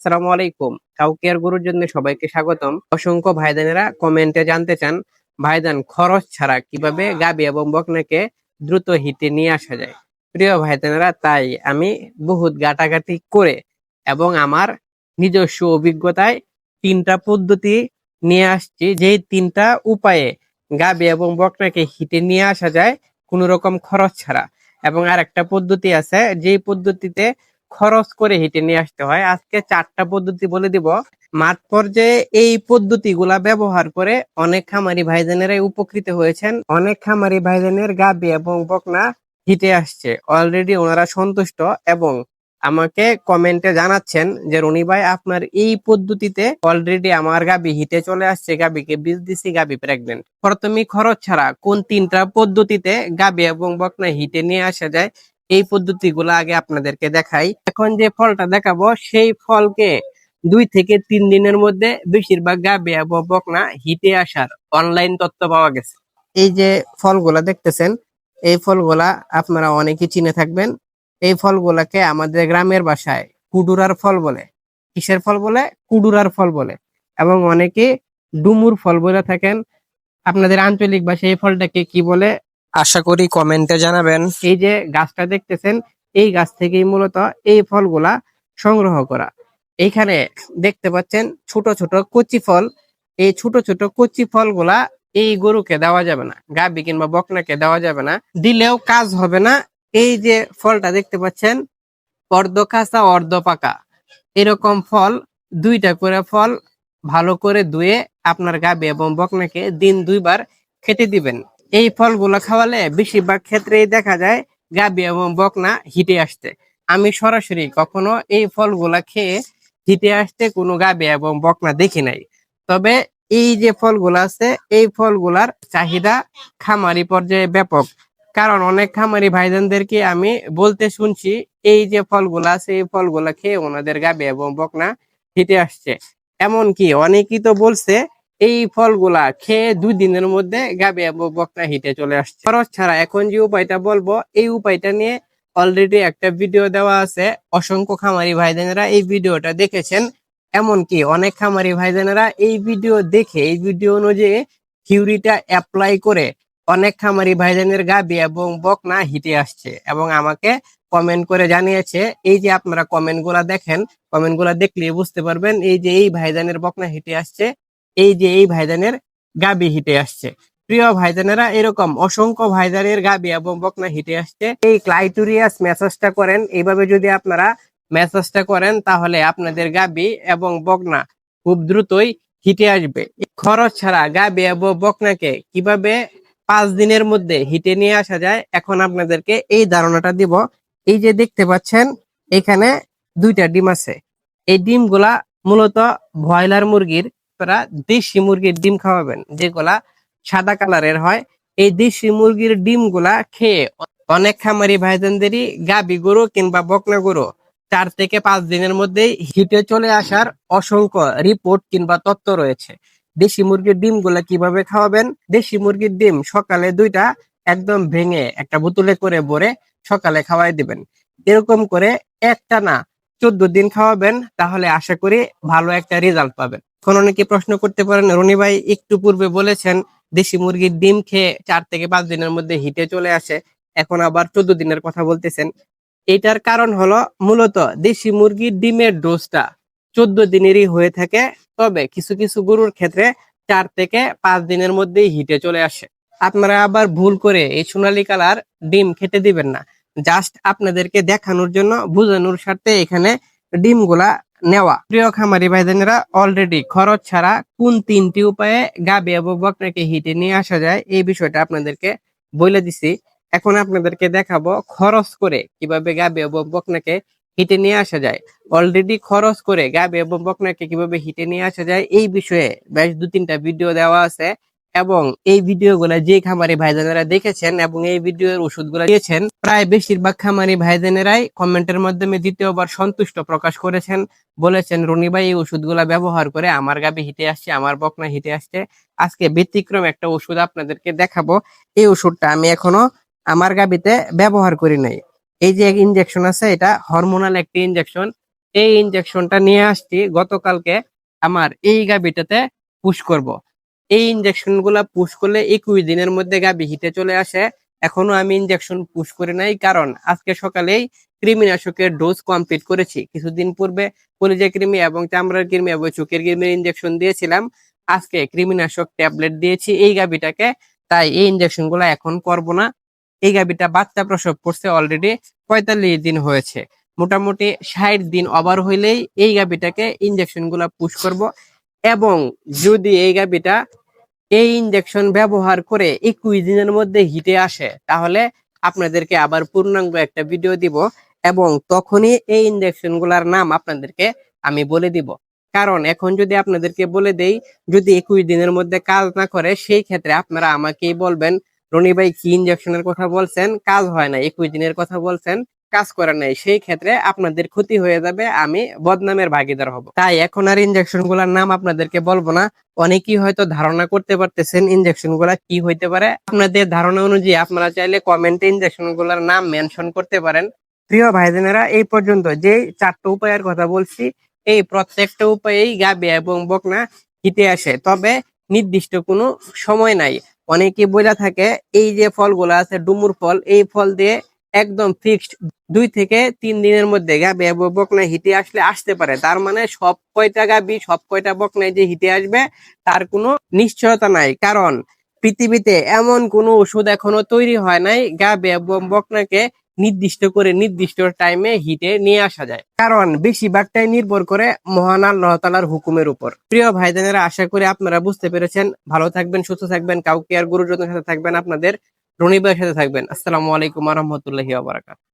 আসসালামু আলাইকুম। কাউকের গুরুর জন্য সবাইকে স্বাগতম। অসংখ্য ভাইদানেরা কমেন্টে জানতে চান, ভাইদান খরচ ছাড়া কীভাবে গাবি এবং বকনাকে দ্রুত হিটে নিয়ে আসা যায়? প্রিয় ভাইদানেরা, তাই আমি বহুত গাটাগাটি করে এবং আমার নিজস্ব অভিজ্ঞতায় তিনটা পদ্ধতি নিয়ে আসছি। যেই তিনটা উপায়ে গাবি এবং বকনাকে হিটে নিয়ে আসা যায়, কোনো রকম খরচ ছাড়া। এবং আর একটা পদ্ধতি আছে, যেই পদ্ধতিতে খরচ করে হেঁটে নিয়ে আসতে হয়। আজকে চারটা পদ্ধতি বলে দিব। মাঠ পর্যায়ে এই পদ্ধতিগুলা ব্যবহার করে অনেক খামারি ভাইজানেরাই উপকৃত হয়েছেন। অনেক খামারি ভাইজানের গাবি এবং বকনা হিটে আসছে। অলরেডি ওনারা সন্তুষ্ট এবং আমাকে কমেন্টে জানাচ্ছেন যে, রনি ভাই, আপনার এই পদ্ধতিতে অলরেডি আমার গাবি হিটে চলে আসছে। গাবিকে বীজ দিছি, গাবি প্রেগনেন্ট প্রথমে খরচ ছাড়া কোন তিনটা পদ্ধতিতে গাবি এবং বকনা হিটে নিয়ে আসা যায় এই পদ্ধতিগুলো আগে আপনাদেরকে দেখাই। এখন যে ফলটা দেখাবো, সেই ফলকে দুই থেকে তিন দিনের মধ্যে বেশিরভাগ গাবে এবং বকনা হিটে আসার অনলাইন তথ্য পাওয়া গেছে। এই যে ফলগুলা দেখতেছেন, এই ফলগুলা আপনারা অনেকে চিনে থাকবেন। এই ফলগুলাকে আমাদের গ্রামের ভাষায় কুডুরার ফল বলে, কিসের ফল বলে? কুডুরার ফল বলে। এবং অনেকে ডুমুর ফল বলে থাকেন। আপনাদের আঞ্চলিক ভাষায় এই ফলটাকে কি বলে? আশা করি কমেন্টে জানাবেন। এই যে গাছটা দেখতেছেন, এই গাছ থেকেই মূলত এই ফলগুলা সংগ্রহ করা। এইখানে দেখতে পাচ্ছেন ছোট ছোট কচি ফল। এই ছোট ছোট কচি ফলগুলা এই গরুকে দেওয়া যাবে না গাবি কিংবা বকনাকে দেওয়া যাবে না। দিলেও কাজ হবে না। এই যে ফলটা দেখতে পাচ্ছেন অর্ধ কাঁচা অর্ধ পাকা এরকম ফল, দুইটা করে ফল ভালো করে ধুয়ে আপনার গাবি এবং বকনাকে দিন দুইবার খেতে দিবেন। এই ফলগুলো খাওয়ালে বেশিরভাগ ক্ষেত্রেই দেখা যায় গাবি এবং বকনা হিটে আসতে। আমি সরাসরি কখনো এই ফলগুলা খেয়ে হিটে আসতে কোনো গাবি এবং বকনা দেখি নাই। তবে এই যে ফলগুলো আছে, এই ফলগুলার চাহিদা খামারি পর্যায়ে ব্যাপক। কারণ অনেক খামারি ভাইজানদেরকে আমি বলতে শুনছি, এই যে ফলগুলো আছে, এই ফলগুলো খেয়ে ওনাদের গাবি এবং বকনা হিটে আসছে। এমনকি অনেকেই তো বলছে এই ফলগুলা খেয়ে দুই দিনের মধ্যে গাবে বকনা হিটে চলে আসছে। খরচ ছাড়া এখন যে উপায়টা বলব, এই উপায়টা নিয়ে অলরেডি একটা ভিডিও দেওয়া আছে। অসংখ্য খামারি ভাইজানেরা এই ভিডিওটা দেখেছেন। এমনকি অনেক খামারি ভাইজানেরা এই ভিডিও দেখে, এই ভিডিও অনুযায়ী থিওরিটা অ্যাপ্লাই করে অনেক খামারি ভাইজানের গাবি এবং বকনা হিটে আসছে এবং আমাকে কমেন্ট করে জানিয়েছে, এই যে আপনারা কমেন্টগুলা দেখেন কমেন্টগুলা দেখলে বুঝতে পারবেন এই যে এই ভাইজানের বকনা হিটে আসছে। এই যে এই ভাইজানের গাবি হিটে আসছে। প্রিয় ভাইজানেরা, এরকম অসংখ্য ভাইজানের গাবি এবং বকনা হিটে আসছে। এই ক্লাইটোরিয়াস মেসেজটা করেন, এইভাবে যদি আপনারা মেসেজটা করেন, তাহলে আপনাদের গাবি এবং বকনা খুব দ্রুতই হিটে আসবে। খরচ ছাড়া গাবি এবং বকনাকে কীভাবে পাঁচ দিনের মধ্যে হিটে নিয়ে আসা যায়, এখন আপনাদেরকে এই ধারণাটা দিব। এই যে দেখতে পাচ্ছেন, এখানে দুইটা ডিম আছে। এই ডিমগুলা মূলত ব্রয়লার মুরগির আপনারা দেশি মুরগির ডিম খাওয়াবেন, যেগুলা সাদা কালারের হয়। এই দেশি মুরগির ডিমগুলা খেয়ে অনেক খামারি ভাইজানদেরই গাবি গরু কিংবা বকনা গরু চার থেকে পাঁচ দিনের মধ্যে হিটে চলে আসার অসংখ্য রিপোর্ট কিংবা তথ্য রয়েছে। দেশি মুরগির ডিমগুলা কীভাবে খাওয়াবেন? দেশি মুরগির ডিম সকালে দুইটা একদম ভেঙে একটা বোতলে করে ভরে সকালে খাওয়াই দিবেন। এরকম করে একটা না চোদ্দ দিন খাওয়াবেন, তাহলে আশা করি ভালো একটা রেজাল্ট পাবেন। এখন অনেকে প্রশ্ন করতে পারেন। রনি ভাই একটু পূর্বে বলেছেন, দেশি মুরগির ডিম খেয়ে চার থেকে পাঁচ দিনের মধ্যে হিটে চলে আসে। এখন আবার চোদ্দ দিনের কথা বলতেছেন। এটার কারণ হলো মূলত দেশি মুরগির ডিমের ডোজটা চোদ্দ দিনেরই হয়ে থাকে, তবে কিছু কিছু গরুর ক্ষেত্রে চার থেকে পাঁচ দিনের মধ্যেই হিটে চলে আসে। আপনারা আবার ভুল করে এই সোনালী কালার ডিম খেতে দিবেন না। জাস্ট আপনাদেরকে দেখানোর জন্য, বোঝানোর স্বার্থে এখানে ডিমগুলা নেওয়া। প্রিয় খামারি ভাইজানেরা অলরেডি খরচ ছাড়া কোন তিনটি উপায়ে গাবি এবং বকনাকে হিটে নিয়ে আসা যায়, এই বিষয়টা আপনাদেরকে বলে দিছি। এখন আপনাদেরকে দেখাবো খরচ করে কীভাবে গাবি এবং বকনাকে হিটে নিয়ে আসা যায়। অলরেডি খরচ করে গাবি এবং বকনাকে কীভাবে হিটে নিয়ে আসা যায়, এই বিষয়ে বেশ দু তিনটা ভিডিও দেওয়া আছে। এবং এই ভিডিও ভিডিওগুলো যে খামারি ভাইজানেরা দেখেছেন এবং এই ভিডিওর ওষুধগুলো দিয়েছেন, প্রায় বেশিরভাগ খামারি ভাইজানেরাই কমেন্টের মাধ্যমে দ্বিতীয়বার সন্তুষ্ট প্রকাশ করেছেন। বলেছেন, রনি ভাই, এই ওষুধগুলা ব্যবহার করে আমার গাবি হিটে আসছে, আমার বকনা হিটে আসছে। আজকে ব্যতিক্রম একটা ওষুধ আপনাদেরকে দেখাবো। এই ওষুধটা আমি এখনও আমার গাবিতে ব্যবহার করি নাই। এই যে ইনজেকশন আছে, এটা হরমোনাল একটি ইনজেকশন এই ইনজেকশনটা নিয়ে আসছি, গতকালকে আমার এই গাবিটাতে পুশ করব। এই ইনজেকশনগুলা পুশ করলে একুশ দিনের মধ্যে গাবি হিটে চলে আসে। এখনও আমি ইনজেকশন পুশ করে নাই, কারণ আজকে সকালেই কৃমিনাশকের ডোজ কমপ্লিট করেছি। কিছুদিন পূর্বে কলিজা কৃমি এবং চামড়ার কৃমি এবং চোখের কৃমির ইনজেকশন দিয়েছিলাম। আজকে কৃমিনাশক ট্যাবলেট দিয়েছি এই গাবিটাকে, তাই এই ইনজেকশনগুলা এখন করব না। এই গাবিটা বাচ্চা প্রসব করছে অলরেডি পঁয়তাল্লিশ দিন হয়েছে। মোটামুটি ষাট দিন ওভার হইলেই এই গাবিটাকে ইনজেকশনগুলা পুশ করব। এবং যদি এই গাবিটা এই ইনজেকশন ব্যবহার করে একুশ দিনের মধ্যে হিটে আসে, তাহলে আপনাদেরকে আবার পূর্ণাঙ্গ একটা ভিডিও দিব এবং তখনই এই ইনজেকশনগুলার নাম আপনাদেরকে আমি বলে দিব। কারণ এখন যদি আপনাদেরকে বলে দেই, যদি একুশ দিনের মধ্যে কাজ না করে, সেই ক্ষেত্রে আপনারা আমাকেই বলবেন, রনি ভাই, কি ইনজেকশনের কথা বলছেন? কাজ হয় না একুশ দিনের কথা বলছেন। কাজ করে নাই, সেই ক্ষেত্রে আপনাদের ক্ষতি হয়ে যাবে, আমি বদনামের ভাগিদার হব। তাই এখন আর ইনজেকশনগুলার নাম আপনাদেরকে বলব না। অনেকেই হয়তো ধারণা করতে পারতেছেন ইনজেকশনগুলা কি হইতে পারে। আপনাদের ধারণা অনুযায়ী আপনারা চাইলে কমেন্টে ইনজেকশনগুলার নাম মেনশন করতে পারেন। প্রিয় ভাইজনেরা এই পর্যন্ত যে চারটা উপায়ের কথা বলছি, এই প্রত্যেকটা উপায়েই গাবে এবং বকনা হিটে আসে। তবে নির্দিষ্ট কোনো সময় নাই। অনেকে বলে থাকে, এই যে ফলগুলো আছে, ডুমুর ফল, এই ফল দিয়ে একদম ফিক্সড দুই থেকে তিন দিনের মধ্যে গাবি এবং হিটে আসলে আসতে পারে। তার মানে সব কয়টা গাবি, সব কয়টা বকনায় যে হিটে আসবে, তার কোনো নিশ্চয়তা নাই। কারণ পৃথিবীতে এমন কোনো ওষুধ এখনও তৈরি হয় নাই, গাবে এবং বকনাকে নির্দিষ্ট করে নির্দিষ্ট টাইমে হিটে নিয়ে আসা যায়। কারণ বেশিরভাগটাই নির্ভর করে মহান আল্লাহ তালার হুকুমের উপর। প্রিয় ভাইজানেরা, আশা করি আপনারা বুঝতে পেরেছেন। ভালো থাকবেন, সুস্থ থাকবেন, কাউকে আর গুরুজনের সাথে থাকবেন আপনাদের রনিবার সাথে থাকবেন। আসসালামু আলাইকুম রহমতুল্লাহি